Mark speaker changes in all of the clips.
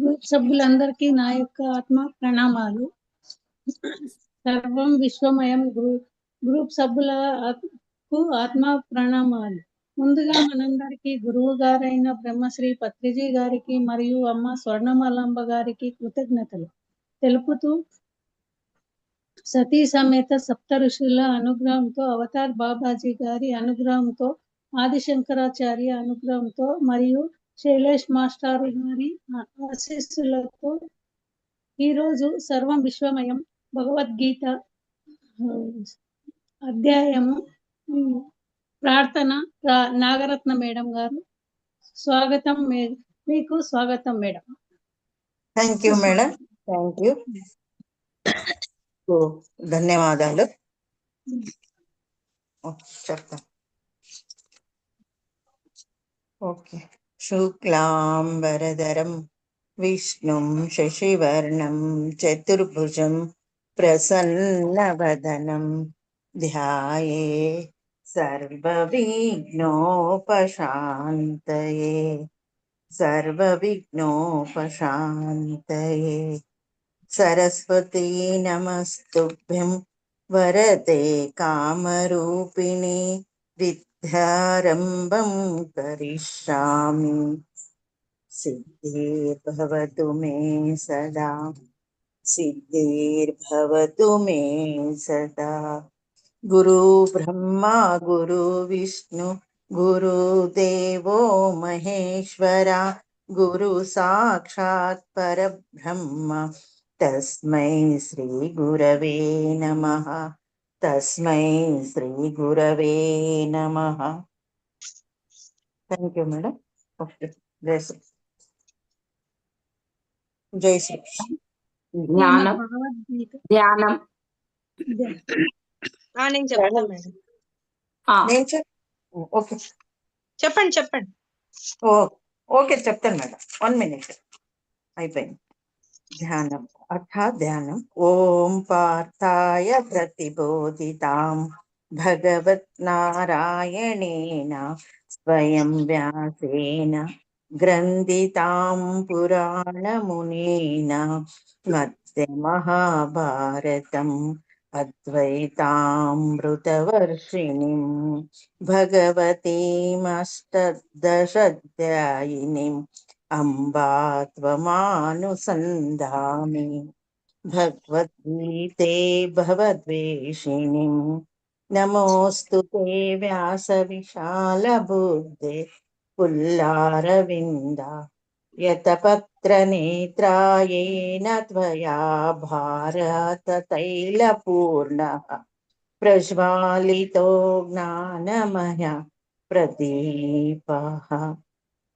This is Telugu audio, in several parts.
Speaker 1: గ్రూప్ సభ్యులందరికీ నా యొక్క ఆత్మ ప్రణామాలు సర్వం విశ్వమయం గ్రూప్ గ్రూప్ సభ్యుల ఆత్మ ప్రణామాలు ముందుగా మనందరికీ గురువు గారైన బ్రహ్మశ్రీ పత్రిజీ గారికి మరియు అమ్మ స్వర్ణమలాంబ గారికి కృతజ్ఞతలు తెలుపుతూ సతీ సమేత సప్త ఋషుల అనుగ్రహంతో అవతార్ బాబాజీ గారి అనుగ్రహంతో ఆదిశంకరాచార్య అనుగ్రహంతో మరియు శైలేష్ మాస్టర్ గారి ఆశీస్సులతో ఈరోజు సర్వం విశ్వమయం భగవద్గీత అధ్యాయము ప్రార్థన నాగరత్న మేడం గారు స్వాగతం మీకు స్వాగతం madam
Speaker 2: thank you madam thank you ధన్యవాదాలు చెప్తా ఓకే शुक्लाम्बरधरं विष्णुं शशिवर्णं चतुर्भुजं प्रसन्नवदनं ध्याये सर्वविघ्नोपशान्तये सर्वविघ्नोपशान्तये सरस्वती नमस्तुभ्यं वरदे कामरूपिणी ध्यारम्भं करिष्यामि सिद्धिर्भवतु मे सदा सिद्धिर्भवतु मे सदा गुरुब्रह्मा गुरुविष्णु गुरुदेवो महेश्वरा गुरुसाक्षात् परब्रह्म तस्मै श्रीगुरवे नमः తస్మై శ్రీ గురవే నమ థ్యాంక్ యూ మేడం ఓకే జై శ్రీ జై శ్రీ జ్ఞానం ధ్యానం నేను చెప్తాను మేడం నేను ఓకే
Speaker 1: చెప్పండి చెప్పండి
Speaker 2: ఓ ఓకే చెప్తాను మేడం వన్ మినిట్ అయిపోయింది ధ్యానం అథ ధ్యానం ఓం పార్థాయ ప్రతిబోధితాం భగవత్నారాయణేన స్వయం వ్యాసేన గ్రంథితాం పురాణమునేన మధ్య మహాభారతం అద్వైతామృతవర్షిణిం భగవతీమష్టదశాధ్యాయినిం अम्बा त्वमानुसन्धामि भगवद्गीते भवद्वेषिणिं नमोऽस्तु ते व्यासविशालबुद्धे पुल्लारविन्दा यतपत्रनेत्रायेन त्वया भारततैलपूर्णः प्रज्वालितो ज्ञानमय प्रदीपः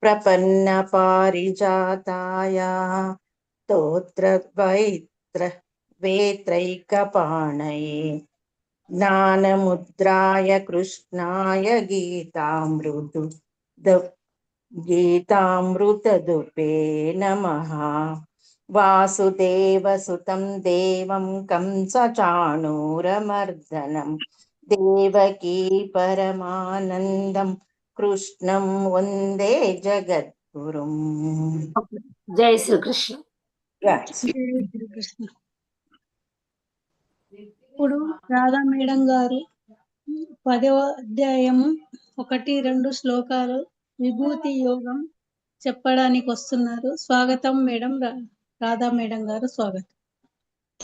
Speaker 2: प्रपन्नपारिजाताय स्तोत्रद्वैत्र वेत्रैकपाणये ज्ञानमुद्राय कृष्णाय गीतामृदु गीतामृतदुपे नमः वासुदेवसुतं देवं कंसचाणूरमर्दनं देवकी परमानन्दम् కృష్ణం వందే జగద్గురు జై శ్రీకృష్ణ
Speaker 1: ఇప్పుడు రాధా మేడం గారు పదవ అధ్యాయం ఒకటి రెండు శ్లోకాలు విభూతి యోగం చెప్పడానికి వస్తున్నారు స్వాగతం మేడం రాధా మేడం గారు స్వాగతం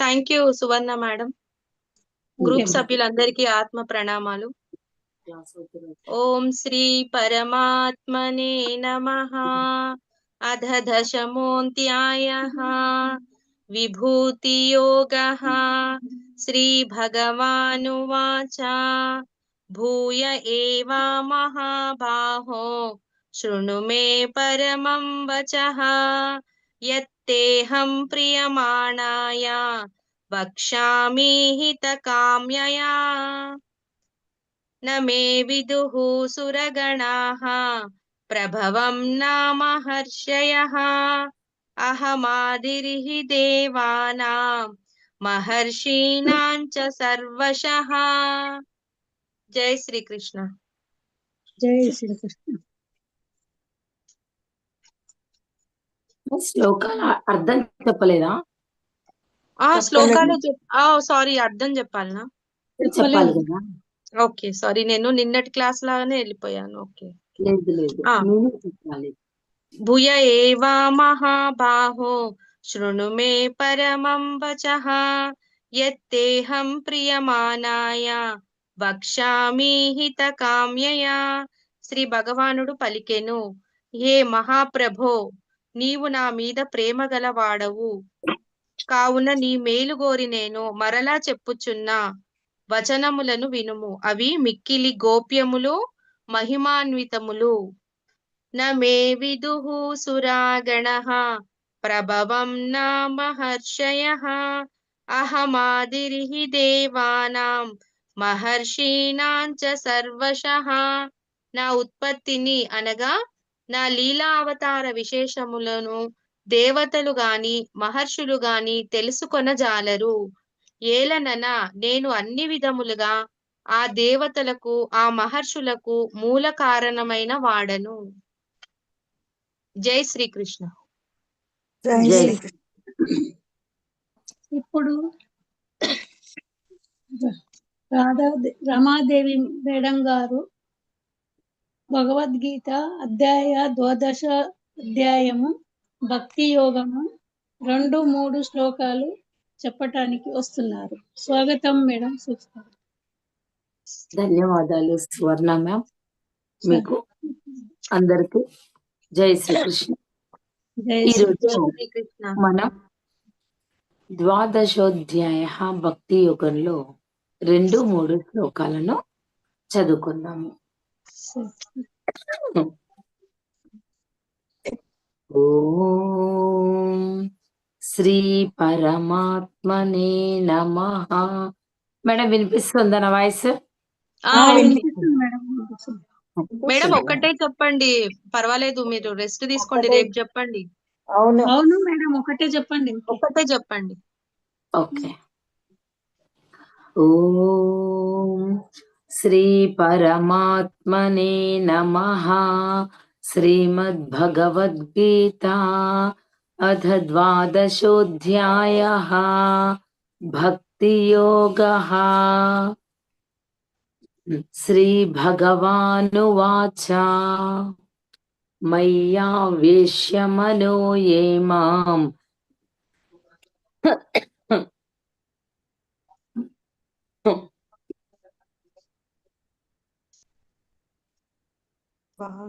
Speaker 3: thank you Suvarna madam group సభ్యులందరికీ ఆత్మ ప్రణామాలు ओम श्री परमात्मने नमः अध दशमोऽन्त्यायः विभूतियोगः श्रीभगवानुवाच भूय एवा महाबाहो शृणु मे परमं वचः यत्तेऽहं प्रियमाणाय वक्ष्यामि हितकाम्यया न मे विदुः सुरगणाः प्रभवं नामहर्षयः अहमादिरिः देवानां महर्षीणां च सर्वशः जय श्रीकृष्ण जय श्रीकृष्ण
Speaker 2: శ్లోకాలు అర్థం చెప్పలేదా
Speaker 3: ఆ శ్లోకాలు సారీ అర్థం చెప్పాలనా చెప్పాలి కదా ఓకే సారీ నేను నిన్నటి క్లాస్ లాగానే వెళ్ళిపోయాను ఓకే భూయ ఏవా మహాబాహో శృణు మే పరమం వచః ప్రియమానాయ వక్ష్యామి హితకామ్యయ శ్రీ భగవానుడు పలికెను ఏ మహాప్రభో నీవు నా మీద ప్రేమ గలవాడవు కావున నీ మేలు గోరి నేను మరలా చెప్పుచున్నా వచనములను వినుము అవి మిక్కిలి గోప్యములు మహిమాన్వితములు నమే విదుహు సురాగణ ప్రభవం నా మహర్షయ అహమాదిరి దేవానాం మహర్షీణాంచ సర్వశ నా ఉత్పత్తిని అనగా నా లీలావతార విశేషములను దేవతలు గాని మహర్షులు గాని తెలుసుకొన జాలరు ఏలనన నేను అన్ని విధములుగా ఆ దేవతలకు ఆ మహర్షులకు మూల కారణమైన వాడను జై శ్రీకృష్ణ
Speaker 1: ఇప్పుడు రాధా రమాదేవి మేడం గారు భగవద్గీత అధ్యాయ ద్వాదశ అధ్యాయము భక్తి యోగము రెండు మూడు శ్లోకాలు చెప్పటానికి వస్తున్నారు స్వాగతం మేడం సూచిస్తారు
Speaker 2: ధన్యవాదాలు సువర్ణ మ్యామ్ మీకు అందరికి జై శ్రీకృష్ణ మనం ద్వాదశోధ్యాయ భక్తి యుగంలో రెండు మూడు శ్లోకాలను చదువుకుందాము ఓ శ్రీ పరమాత్మనే నమ మేడం వినిపిస్తుందా నా వాయిస్
Speaker 3: మేడం ఒకటే చెప్పండి పర్వాలేదు మీరు రెస్ట్ తీసుకోండి రేపు చెప్పండి అవును అవును మేడం ఒకటే చెప్పండి ఒకటే చెప్పండి ఓకే
Speaker 2: ఓ శ్రీ పరమాత్మనే నమ శ్రీమద్భగవద్గీత अथ द्वादशोऽध्यायः भक्तियोगः श्रीभगवानुवाच मय्यावेश्य मनो ये माम् Wow,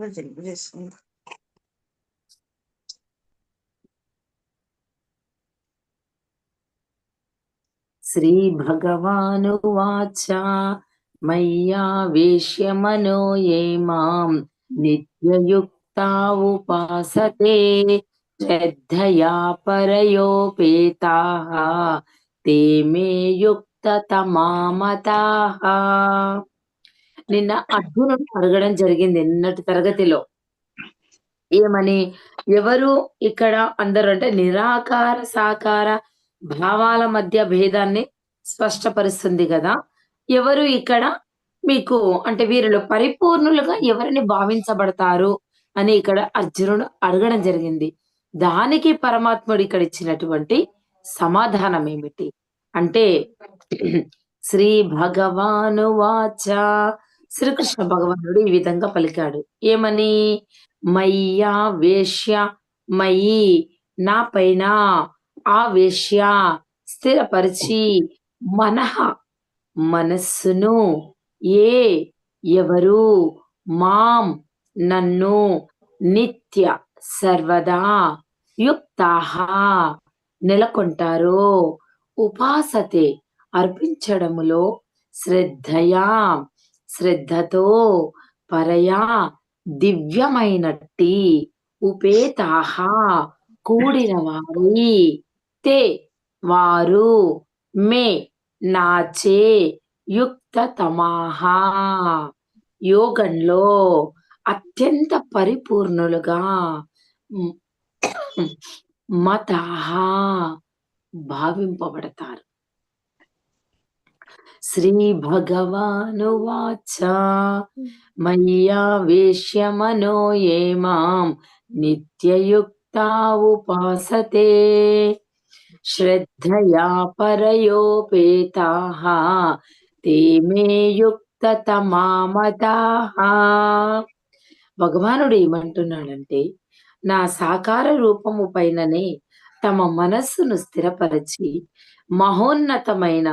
Speaker 2: శ్రీ భగవాను వాచ మయ్యా వేష్యమనో ఏ మాం నిత్యయుక్త ఉపాసతే శ్రద్ధయా పరయోపేతా తే యుక్త తమామతా నిన్న అర్జునుడు అడగడం జరిగింది నిన్నటి తరగతిలో ఏమని ఎవరు ఇక్కడ అందరు అంటే నిరాకార సాకార భావాల మధ్య భేదాన్ని స్పష్టపరుస్తుంది కదా ఎవరు ఇక్కడ మీకు అంటే వీరిలో పరిపూర్ణులుగా ఎవరిని భావించబడతారు అని ఇక్కడ అర్జునుడు అడగడం జరిగింది దానికి పరమాత్ముడు ఇక్కడ ఇచ్చినటువంటి సమాధానం ఏమిటి అంటే శ్రీ భగవాను వాచ శ్రీకృష్ణ భగవానుడు ఈ విధంగా పలికాడు ఏమని మయ్యా వేష్య మయి నా పైన ఆవేశ్య స్థిరపరిచి మనహ మనస్సును ఏ ఎవరు మాం నన్ను నిత్య సర్వదా యుక్త నెలకొంటారో ఉపాసతే అర్పించడములో శ్రద్ధయా శ్రద్ధతో పరయా దివ్యమైనట్టి ఉపేతాహ కూడిన వారి తే వారు మే నాచే యుక్త యుక్తతమాహ యోగంలో అత్యంత పరిపూర్ణులుగా మతహ భావింపబడతారు శ్రీ భగవాను వాచ మయ్యా వేష్య మనో ఏ మాం నిత్యయుక్త ఉపాసతే శ్రద్ధయా परयोपेताः ते భగవానుడు ఏమంటున్నాడంటే నా సాకార రూపము పైననే తమ మనస్సును స్థిరపరచి మహోన్నతమైన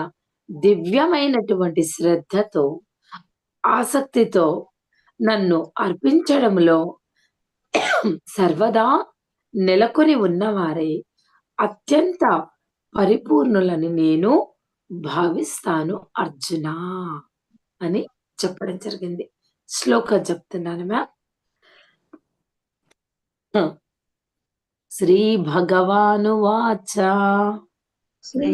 Speaker 2: దివ్యమైనటువంటి శ్రద్ధతో ఆసక్తితో నన్ను అర్పించడంలో సర్వదా నెలకొని ఉన్నవారే అత్యంత పరిపూర్ణులని నేను భావిస్తాను అర్జున అని చెప్పడం జరిగింది శ్లోక చెప్తున్నాను మ్యామ్ శ్రీ భగవాను వాచ శ్రీ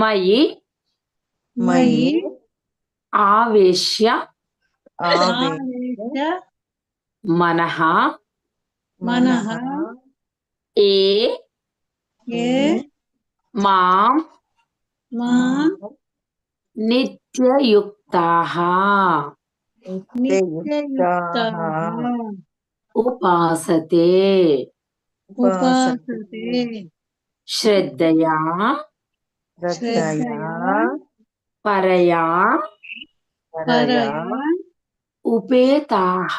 Speaker 2: మయి మయి ఆవేశ్య మనహ मनः ए ये मां मां नित्ययुक्ताः नित्ययुक्ताः उपासते उपासते श्रद्धया श्रद्धया परया परया उपेताः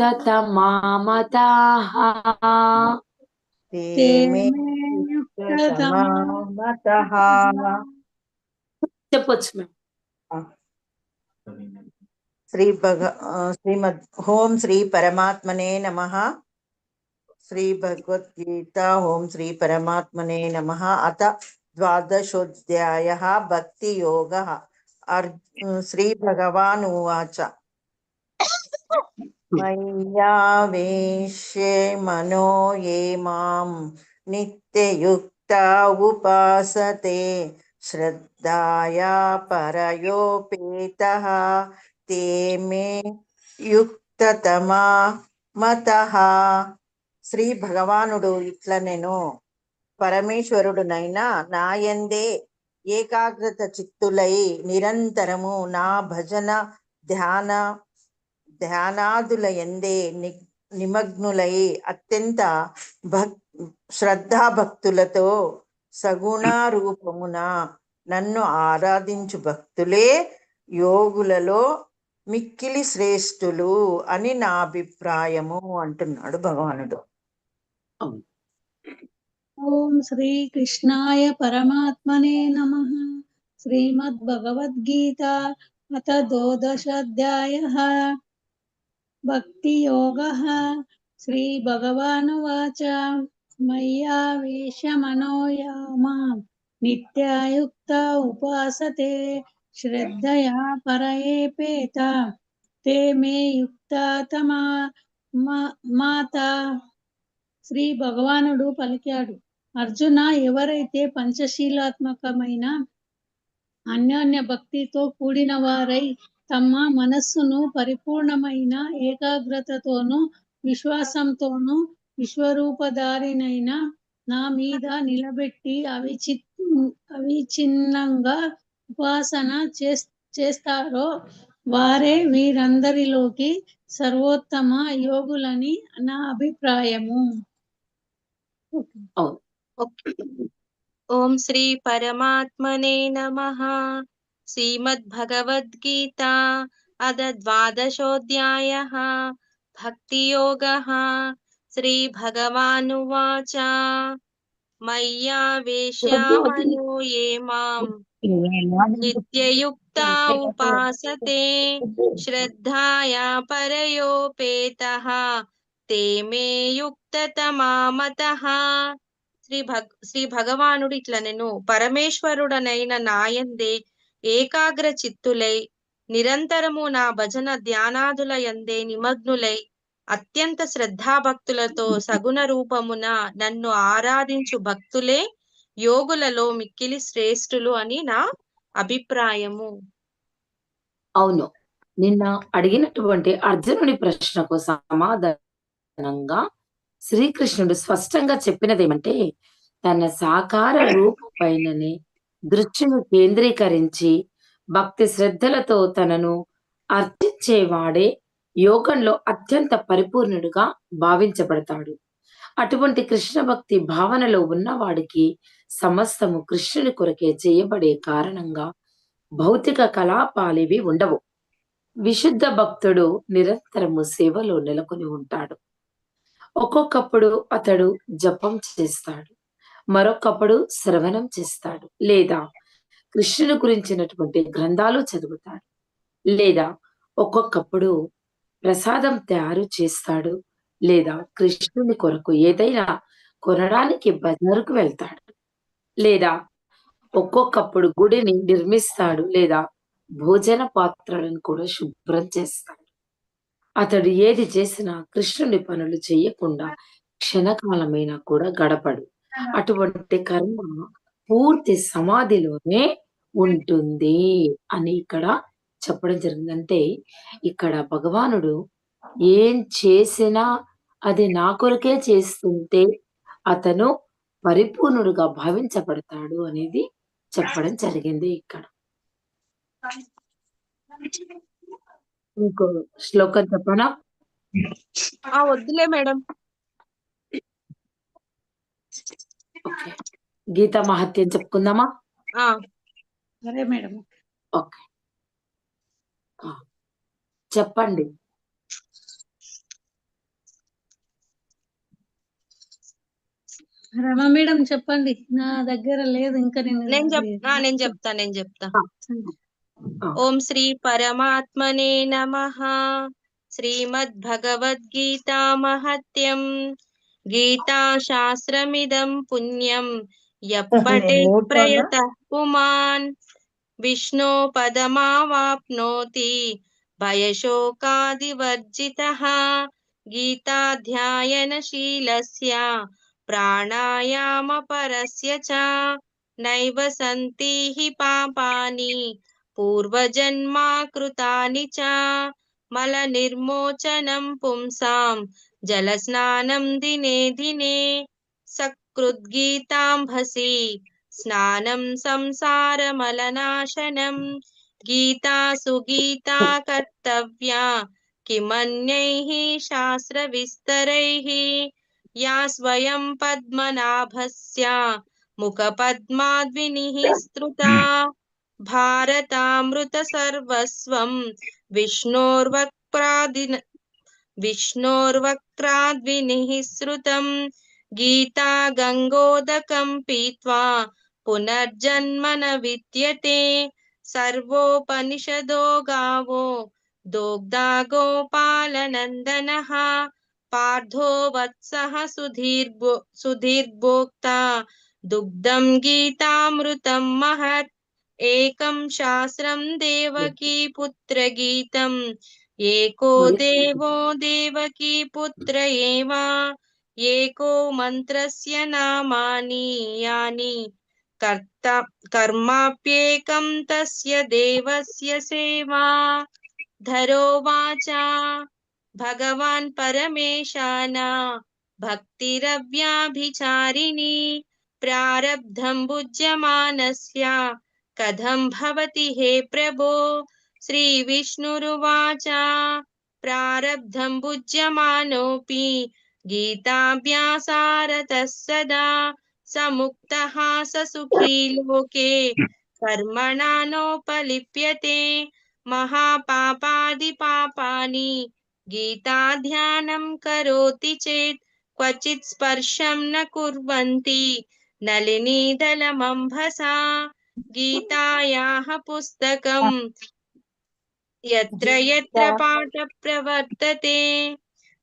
Speaker 2: युक्ततमामताः ते मे श्री भग श्रीमद् होम श्री परमात्मने नमः श्री भगवत गीता श्री परमात्मने नमः अथ द्वादशोऽध्यायः भक्तियोगः अर् श्रीभगवान् उवाच मय्यावेश्ये మనో ఏ మాం నిత్యయుక్త ఉపాసతే శ్రద్ధాయా పరయోపేత ते मे యుక్తతమా మత శ్రీ భగవానుడు ఇట్ల నేను పరమేశ్వరుడునైనా నాయందే ఏకాగ్రత చిత్తులై నిరంతరము నా భజన ధ్యాన ధ్యానాదుల ఎందే ని నిమగ్నులై అత్యంత భక్ శ్రద్ధాభక్తులతో సగుణారూపమున నన్ను ఆరాధించు భక్తులే యోగులలో మిక్కిలి శ్రేష్ఠులు అని నా అభిప్రాయము అంటున్నాడు భగవానుడు
Speaker 1: ఓం శ్రీ కృష్ణాయ పరమాత్మనే నమ శ్రీమద్భగవద్గీత అత దోదశాధ్యాయ భక్తి యోగ శ్రీ భగవాను వాచ या నిత్యాయుక్త ఉపాసతే శ్రద్ధయా పరయే పేత తే మే యుక్త తమా మాత శ్రీ భగవానుడు పలికాడు అర్జున ఎవరైతే పంచశీలాత్మకమైన అన్యోన్య భక్తితో కూడిన వారై తమ మనస్సును పరిపూర్ణమైన ఏకాగ్రతతోనూ విశ్వాసంతోనూ విశ్వరూపధారినైన నా మీద నిలబెట్టి అవిచి అవిచ్ఛిన్నంగా ఉపాసన చేస్తారో వారే వీరందరిలోకి సర్వోత్తమ యోగులని నా అభిప్రాయము
Speaker 3: ఓం శ్రీ పరమాత్మనే నమ श्रीमद्भगवद्गीता अद द्वादशोऽध्यायः भक्तियोगः श्रीभगवानुवाच मय्यावेश्यामनो ये माम् नित्ययुक्ता उपासते श्रद्धाया परयोपेतः ते మే యుక్తతమామతః శ్రీ భగ శ్రీ భగవానుడు ఇట్లా నేను పరమేశ్వరుడనైన నాయందే ఏకాగ్ర చిత్తులై నిరంతరము నా భజన ధ్యానాదుల ఎందే నిమగ్నులై అత్యంత శ్రద్ధాభక్తులతో సగుణ రూపమున నన్ను ఆరాధించు భక్తులే యోగులలో మిక్కిలి శ్రేష్ఠులు అని నా అభిప్రాయము
Speaker 2: అవును నిన్న అడిగినటువంటి అర్జునుని ప్రశ్నకు సమాధానంగా శ్రీకృష్ణుడు స్పష్టంగా చెప్పినదేమంటే తన సాకార రూపు పైననే దృష్టిని కేంద్రీకరించి భక్తి శ్రద్ధలతో తనను అర్చించేవాడే యోగంలో అత్యంత పరిపూర్ణుడుగా భావించబడతాడు అటువంటి కృష్ణ భక్తి భావనలో ఉన్నవాడికి సమస్తము కృష్ణుని కొరకే చేయబడే కారణంగా భౌతిక ఇవి ఉండవు విశుద్ధ భక్తుడు నిరంతరము సేవలో నెలకొని ఉంటాడు ఒక్కొక్కప్పుడు అతడు జపం చేస్తాడు మరొకప్పుడు శ్రవణం చేస్తాడు లేదా కృష్ణుని గురించినటువంటి గ్రంథాలు చదువుతాడు లేదా ఒక్కొక్కప్పుడు ప్రసాదం తయారు చేస్తాడు లేదా కృష్ణుని కొరకు ఏదైనా కొనడానికి బజారుకు వెళ్తాడు లేదా ఒక్కొక్కప్పుడు గుడిని నిర్మిస్తాడు లేదా భోజన పాత్రలను కూడా శుభ్రం చేస్తాడు అతడు ఏది చేసినా కృష్ణుని పనులు చేయకుండా క్షణకాలమైనా కూడా గడపడు అటువంటి కర్మ పూర్తి సమాధిలోనే ఉంటుంది అని ఇక్కడ చెప్పడం జరిగిందంటే ఇక్కడ భగవానుడు ఏం చేసినా అది నా కొరకే చేస్తుంటే అతను పరిపూర్ణుడుగా భావించబడతాడు అనేది చెప్పడం జరిగింది ఇక్కడ ఇంకో శ్లోకం చెప్పనా
Speaker 3: వద్దులే మేడం
Speaker 2: గీతా మహత్యం చెప్పుకుందామా సరే మేడం ఓకే చెప్పండి
Speaker 1: రమ మేడం చెప్పండి నా దగ్గర లేదు ఇంకా నేను నేను చెప్తా నేను చెప్తా నేను
Speaker 3: చెప్తా ఓం శ్రీ పరమాత్మనే నమ శ్రీమద్భగవద్గీతా మహత్యం గీతాశాస్త్రమిదం పుణ్యం यपटे प्रयत पुमान विष्णु विष्णोपदमावाप्नोति भयशोकादिवर्जितः गीताध्ययनशीलस्य प्राणायामपरस्य च नैव सन्ति हि पापानि पूर्वजन्माकृतानि च मलनिर्मोचनं पुंसां जलस्नानं दिने दिने सक्त कृद्गीताम्भसि स्नानं संसारमलनाशनं गीता सुगीता कर्तव्या किमन्यैः शास्त्रविस्तरैः या स्वयं पद्मनाभस्य मुखपद्माद्विनिः स्तुता भारतामृतसर्वस्वं विष्णोर्वक्त्रादिन विष्णोर्वक्त्राद्विनिः श्रुतम् गीता गंगोदक पीवा पुनर्जन्म न विद्यते सर्वोपनिषदो गावो दोग्धा नंदन पार्थो वत्स सुधीर्भो सुधीर्भोक्ता दुग्धम गीता महत् एकं शास्त्रं देवकी गीतम एको देवो देवकी पुत्र एवा एको मन्त्रस्य नामानि यानि कर्ता कर्माप्येकं तस्य देवस्य सेवा धरोवाचा भगवान परमेशाना भक्तिरव्याभिचारिणी प्रारब्धं भुज्यमानस्य कथं भवति हे प्रभो श्री विष्णुवाचा प्रारब्धं भुज्यमानोऽपि गीताभ्यासारतः सदा समुक्तः स सुखी लोके कर्मणा नोपलिप्यते महापापादिपापानि गीताध्यानं करोति चेत् क्वचित् स्पर्शं न कुर्वन्ति नलिनीदलमम्भसा गीतायाः पुस्तकम् यत्र यत्र प्रवर्तते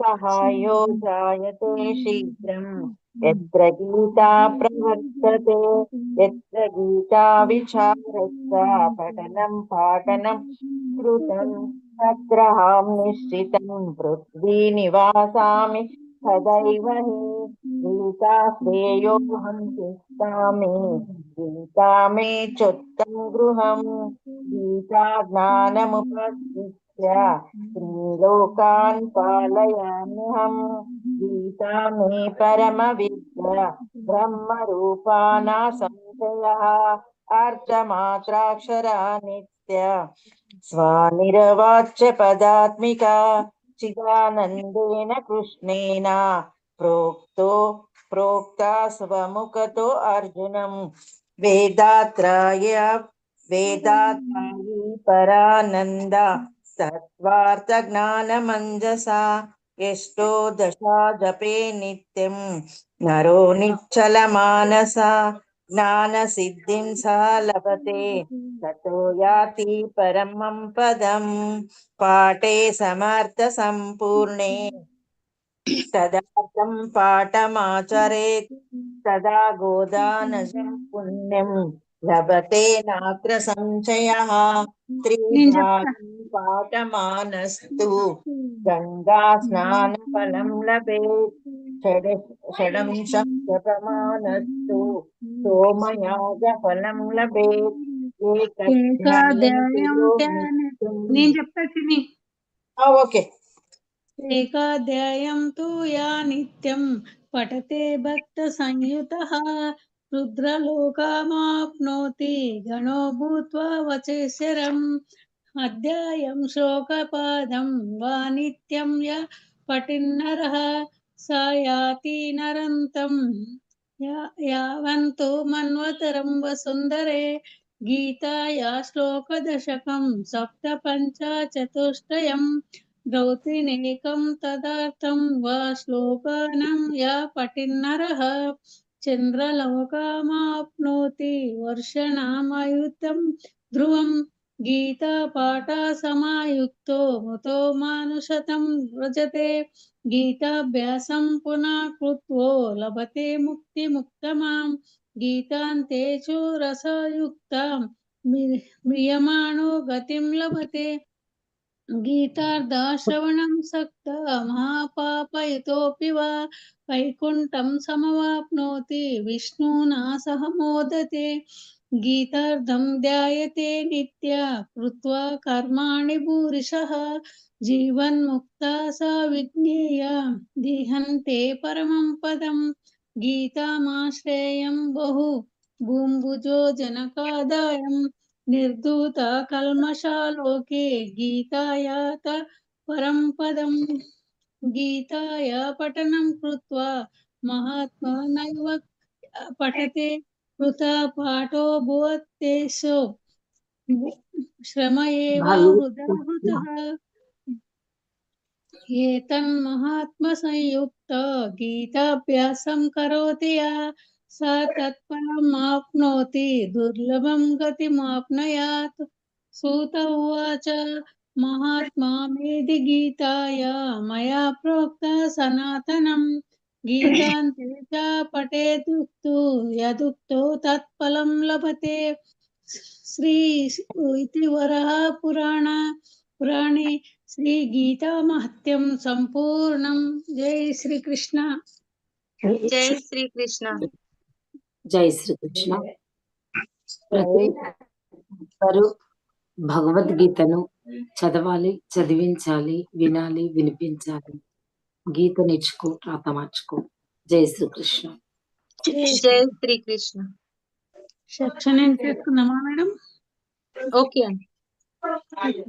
Speaker 4: सहायो जायते शीघ्रम् यत्र गीता प्रवर्तते यत्र गीताविचारस्य पठनं पाठनं कृतं तत्र अहं निश्चितं पृथ्वी निवासामि सदैव हि गीता श्रेयोऽहं तिष्ठामि गीता मे चोत्तं गृहं गीता ज्ञानमुपस्थित या त्रिलोकान् पालयाम्यहम् गीता मे परमविद्या ब्रह्मरूपा संशयः नित्या चिदानन्देन कृष्णेन प्रोक्तो प्रोक्ता स्वमुखतो अर्जुनम् वेदात्राय वेदात्रायी परानन्दा तत्त्वार्थज्ञानमञ्जसा यष्टो दशा जपे नित्यं नरो निश्चलमानसा ज्ञानसिद्धिं सा लभते ततो याति परमं पदं पाठे समर्थसम्पूर्णे तदार्थं पाठमाचरेत् तदा गोदानशं पुण्यम् లభతే నాత్ర సంశయ పాఠమానస్తు గంగా స్నాన ఫలం లభే షడంశం ప్రమాణస్తు సోమయాగ ఫలం లభే
Speaker 1: ఏకాధ్యాయం తు యా నిత్యం పఠతే భక్త సంయుత रुद्रलोकमाप्नोति गणो भूत्वा वचेश्वरम् अध्यायं शोकपादं वा नित्यं य पठिन्नरः स याति नरन्तं यावन्तो मन्वतरं वसुन्दरे गीताया श्लोकदशकं सप्त पञ्चचतुष्टयं द्रौतिनेकं तदर्थं वा श्लोकानं या पठिन्नरः చంద్రలోకమాప్నోతి వర్షణామయుతం ధ్రువం గీతాపాఠసమాయుక్తో ముతో మానుషతం వ్రజతే గీతాభ్యాసం పునః కృత్వో లభతే ముక్తిముక్తమాం గీతాంతేషు రసయుక్తాం మియమాణో గతిం లభతే गीतार्धश्रवणं सक्त महापापयितोऽपि वा वैकुण्ठं समवाप्नोति विष्णुना सह मोदते गीतार्धं ध्यायते नित्या कृत्वा कर्माणि भूरिशः जीवन्मुक्ता सा विज्ञेया दिहन्ते परमं पदं गीताश्रेय बहु भूम्बुजो जनकादायम् निर्दूत कल्मषालोके गीतायात परम पदम गीताया पठनं कृत्वा महात्मा नैव पठते कृता पाठो भुवत्तेषु श्रम एव हृदाहृतः एतन्महात्मसंयुक्त गीताभ्यासं करोति या स तत्परमाप्नोति दुर्लभं गतिमाप्नुयात् सूत उवाच महात्मा मेदि गीताया मया प्रोक्ता सनातनं गीतान्ते च पठेदुक्तो यदुक्तो तत्फलं लभते श्री इति वरः पुराण पुराणे श्रीगीतामहत्यं सम्पूर्णं जय श्रीकृष्ण
Speaker 3: जय श्रीकृष्ण
Speaker 2: జై శ్రీకృష్ణ ప్రతి ఒక్కరు భగవద్గీతను చదవాలి చదివించాలి వినాలి వినిపించాలి గీత నేర్చుకో రాత మార్చుకో జై శ్రీకృష్ణ
Speaker 3: జై శ్రీకృష్ణ సెక్షన్ ఏం చేసుకుందామా మేడం ఓకే అండి